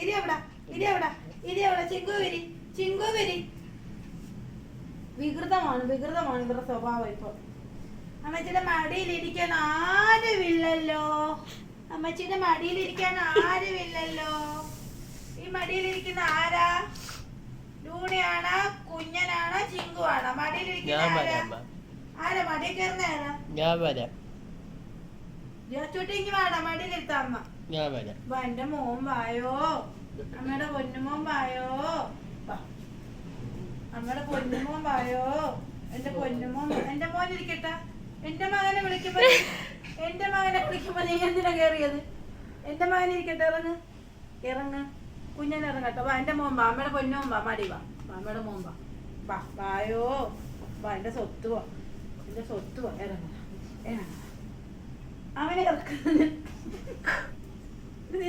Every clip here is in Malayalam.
ഇരി എവിടാ? ഇരി എവിടാ? ഇരി എവിടാ? ചിങ്കു വരി. ചിങ്കു വരി. വികൃതമാണ് വികൃതമാണ് ഇവരുടെ സ്വഭാവം ഇപ്പൊ. അമ്മച്ചിയുടെ മടിയിലിരിക്കാൻ ആരുമില്ലല്ലോ. അമ്മച്ചിയുടെ മടിയിലിരിക്കാൻ ആരുമില്ലല്ലോ. ഈ മടിയിലിരിക്കുന്ന ആരാ? ലൂണിയാണ് കുഞ്ഞനാണ് ചിങ്കുവാണ്. മടിയിലിരിക്കുന്ന ആരാ? ആരാ? മടിയിൽ കയറുന്ന ആരാ? ഞാൻ വരാം. ഞാൻ വരാം. എന്റെ മോൻ വായോ? അമ്മയുടെ പൊന്നുമോൻ വായോ. അമ്മയുടെ പൊന്നുമോൻ വായോ? എന്റെ പൊന്നുമോൻ. എന്റെ മോൻ ഇരിക്കട്ടെ. എന്റെ മകനെ വിളിക്കുമ്പോ എന്റെ മകനെ വിളിക്കുമ്പോ നീ എന്തിനാ കേറിയത്? എന്റെ മകൻ ഇരിക്കട്ടെ ഇറങ്ങ്. ഇറങ്ങ്. കുഞ്ഞനെ ഇറങ്ങട്ടെ. വാ എന്റെ മോൻ വാ. അമ്മയുടെ പൊന്നുമോൻ വാ. മടി വാ. വാ, അമ്മയുടെ മോൻ വാ. വാ വായോ? വാ എന്റെ സ്വത്ത് വാ. എന്റെ സ്വത്ത് വാ. ഇറങ്ങ. ഇറങ്ങ. അവനെ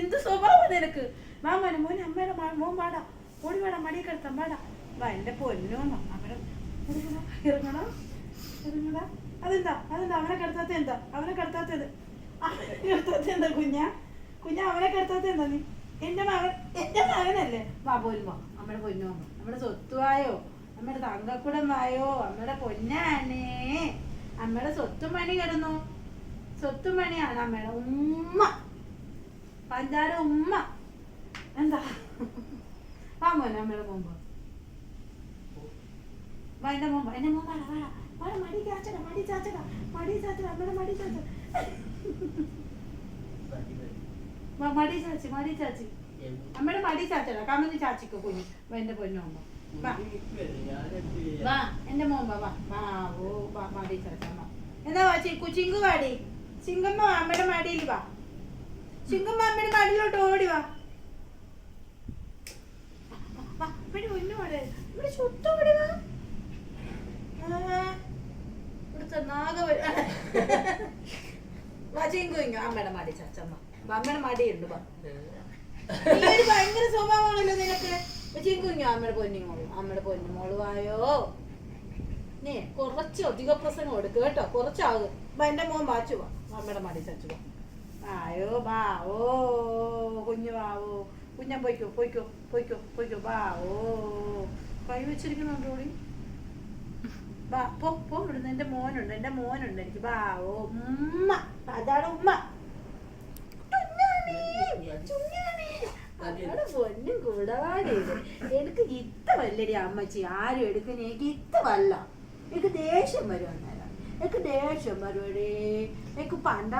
എന്ത് സ്വഭാവം നിനക്ക്? മാമാനെ മോനെ അമ്മയുടെ മോൻ പാടാ. ഓടി വേടാ മടി കിടത്താൻ പാടാ. വാ എന്റെ പൊന്നോ അവിടെ ഇറങ്ങണോ? ഇറങ്ങടാ അതെന്താ? അതെന്താ? അവനെ കിടത്താത്ത എന്താ? അവനെ കിടത്താത്തത് അവനെ കിടത്താത്ത എന്താ കുഞ്ഞ? കുഞ്ഞ അവനെ കിടത്താത്ത എന്താ നീ? എന്റെ മകൻ എന്റെ മകനല്ലേ? വാ പോലും വാ അമ്മയുടെ പൊന്നോ നമ്മുടെ സ്വത്തുവായോ? അമ്മയുടെ തങ്കക്കുടം വായോ അമ്മയുടെ പൊന്നാണേ. അമ്മയുടെ സ്വത്തും പണി കിടന്നു? സ്വത്തും മണിയാണ് അമ്മയുടെ ഉമ്മ. പഞ്ചാര ഉമ്മ. എന്താ? വാ മോനെ അമ്മയുടെ മുമ്പ്. വാ എന്റെ മുമ്പ് എന്റെ മുമ്പ് വാടാ മടി ചാച്ചട മടി ചാച്ചട മടി ചാച്ചട അമ്മയുടെ മടി ചാച്ചട. മടി ചാച്ചി മടി ചാച്ചി. അമ്മയുടെ മടി ചാച്ചട കമ്മന്ന് ചാച്ചിക്കോ കുഞ്ഞു. വാ എന്റെ പൊന്നു മുമ്പ് വാ. വാ വാ വാ. ഓ വാ മടി ചാച്ചമ്മ എന്താ വാ കുച്ചിങ്കു വാടി? ചിങ്കമ്മ അമ്മയുടെ മടിയിൽ വാ. ചിങ്കമ്മ അമ്മയുടെ മടിയിലോട്ട് ഓടി വാ. ഇവിടെ. ഇവിടെ ഇവിടുത്തെ നാഗ ചിങ്കു ഇങ്ങോ അമ്മയുടെ മടി ചച്ചമ്മ. അമ്മയുടെ മടിയുണ്ട് വാ. ഭയങ്കര സ്വഭാവമാണല്ലോ നിനക്ക്. ചിങ്കുഞ്ഞോ അമ്മയുടെ പൊന്നിങ്ങോളൂ അമ്മയുടെ പൊന്നിമോൾ വായോ. നീ കുറച്ച് അധിക പ്രസംഗം എടുക്കുക കേട്ടോ. കുറച്ചാകും. വാ, എന്റെ മോൻ വാച്ചു വാ. അമ്മയുടെ മടി ചച്ചു വാ. ആയോ വാ ഓ കുഞ്ഞു ബാവോ കുഞ്ഞൻ പോയിക്കോ പോയിക്കോ പോയിക്കോ പോയിക്കോ. ബാ ഓ. കൈ വെച്ചിരിക്കുന്നുണ്ടോ ഓടി വാ പോ പോ ഇവിടുന്ന്. എന്റെ മോനുണ്ട് എന്റെ മോനുണ്ട് എനിക്ക്. ബാ ഓ ഉമ്മ. അതാണ് ഉമ്മ. എനിക്ക് ഇത്തവല്ലടി അമ്മച്ചി. ആരും എടുക്കുന്ന എനിക്ക് ഇത്തവല്ല എനിക്ക് ദേഷ്യം വരും അന്നേരം. എനിക്ക് ദേഷ്യം വരുവടേ എനിക്ക് പണ്ട